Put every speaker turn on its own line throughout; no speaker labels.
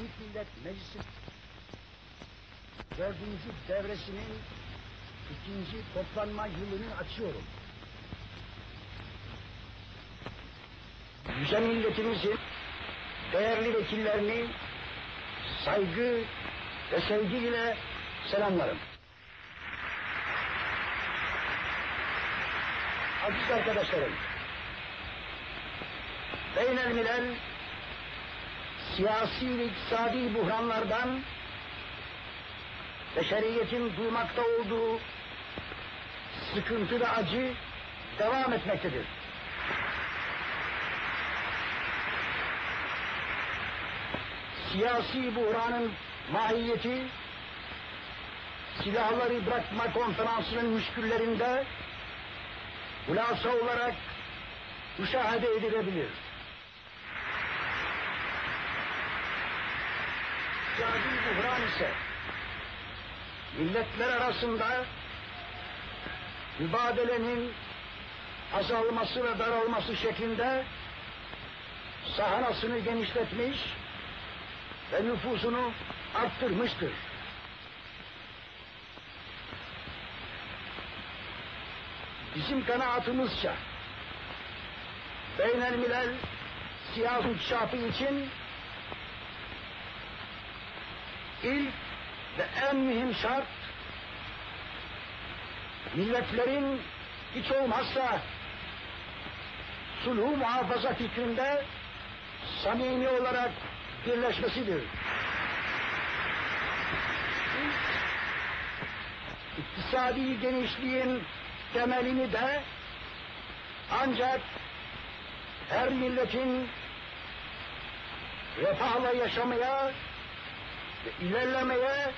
Büyük Millet Meclisi dördüncü devresinin ikinci toplanma yılını açıyorum. Yüce milletimizin değerli vekillerini saygı ve sevgiyle selamlarım. Aziz arkadaşlarım, beynel milel siyasi ve iktisadi buhranlardan beşeriyetin duymakta olduğu sıkıntı ve acı devam etmektedir. Siyasi buhranın mahiyeti silahları bırakma konferansının müşküllerinde hulasa olarak müşahede edilebilir. İktisadi buhran ise milletler arasında mübadelenin azalması ve daralması şeklinde sahanasını genişletmiş ve nüfusunu arttırmıştır. Bizim kanaatimizce beynel milel siyasi inkişafı için ilk ve en mühim şart milletlerin hiç olmazsa sulhu muhafaza fikrinde samimi olarak birleşmesidir. İktisadi genişliğin temelini de ancak her milletin refahla yaşamaya ilerlemeye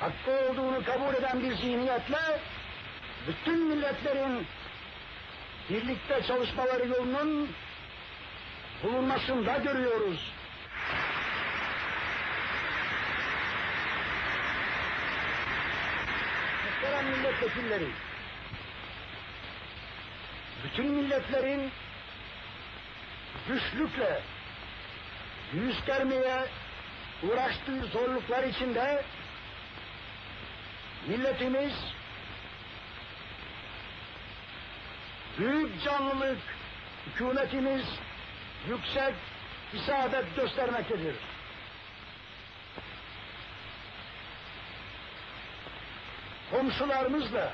hakkı olduğunu kabul eden bir zihniyetle bütün milletlerin birlikte çalışmaları yolunun bulunmasında görüyoruz. Muhterem milletvekilleri, bütün milletlerin güçlükle yüz vermeye uğraştığı zorluklar içinde milletimiz büyük canlılık, hükümetimiz yüksek isabet göstermektedir. Komşularımızla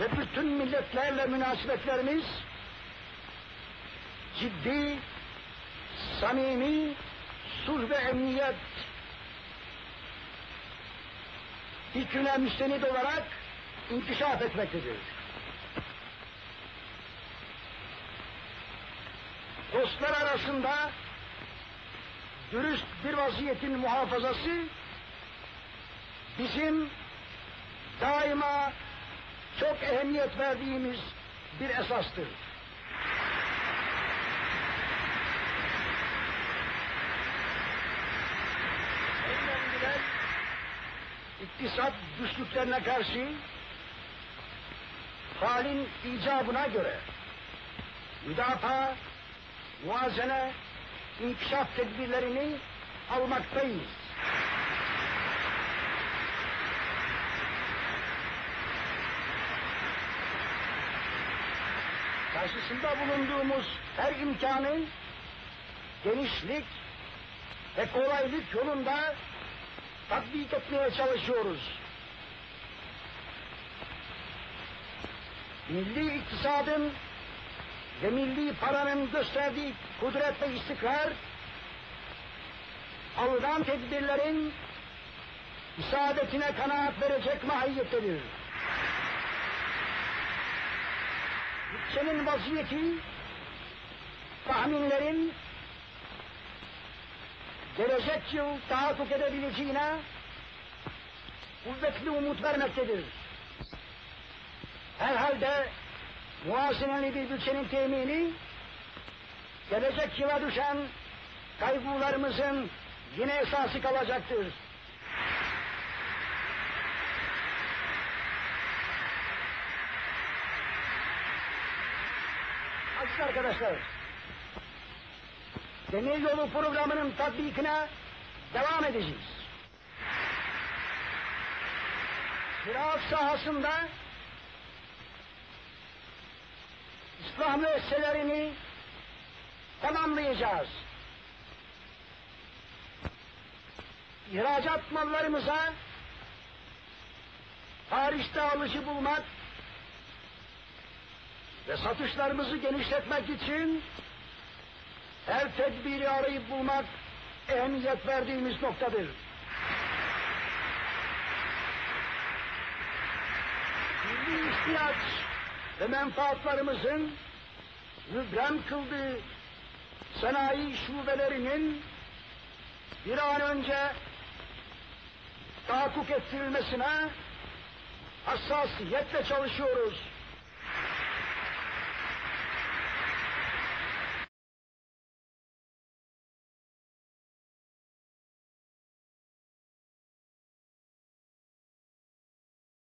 ve bütün milletlerle münasebetlerimiz ciddi, samimi, sulh ve emniyet fikrine müstenit olarak inkişaf etmektedir. Dostlar arasında dürüst bir vaziyetin muhafazası bizim daima çok ehemmiyet verdiğimiz bir esastır. İktisat güçlüklerine karşı halin icabına göre müdafaa, muazene, inkişaf tedbirlerini almaktayız. Karşısında bulunduğumuz her imkanın genişlik ve kolaylık yolunda tatbik etmeye çalışıyoruz. Milli iktisadın ve milli paranın gösterdiği kudret ve istikrar, alınan tedbirlerin isabetine kanaat verecek mahiyettedir. Bütçenin vaziyeti, tahminlerin gelecek yıl tahakkuk edebileceğine kuvvetli umut vermektedir. Herhalde muazeneli bir bütçenin temini gelecek yıla düşen kaygılarımızın yine esası kalacaktır. Aziz arkadaşlar, demir yolu programının tatbikine devam edeceğiz. Ziraat sahasında İslam müesselerini tamamlayacağız. İhracat mallarımıza hariçte alıcı bulmak ve satışlarımızı genişletmek için her tedbiri arayıp bulmak ehemmiyet verdiğimiz noktadır. Milli ihtiyaç ve menfaatlarımızın mübrem kıldığı sanayi şubelerinin bir an önce tahakkuk ettirilmesine hassasiyetle çalışıyoruz.